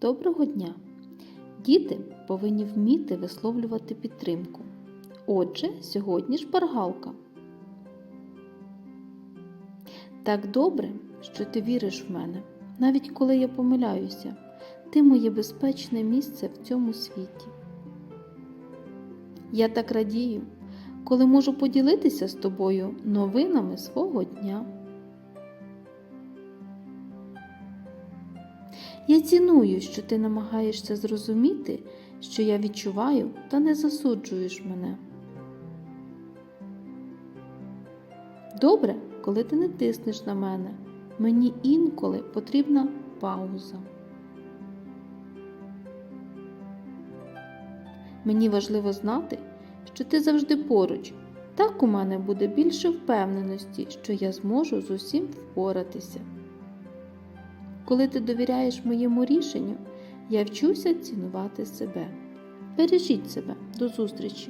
Доброго дня! Діти повинні вміти висловлювати підтримку. Отже, сьогодні шпаргалка. Так добре, що ти віриш в мене, навіть коли я помиляюся, ти моє безпечне місце в цьому світі. Я так радію, коли можу поділитися з тобою новинами свого дня. Я ціную, що ти намагаєшся зрозуміти, що я відчуваю, та не засуджуєш мене. Добре, коли ти не тиснеш на мене. Мені інколи потрібна пауза. Мені важливо знати, що ти завжди поруч. Так у мене буде більше впевненості, що я зможу з усім впоратися. Коли ти довіряєш моєму рішенню, я вчуся цінувати себе. Бережіть себе до зустрічі!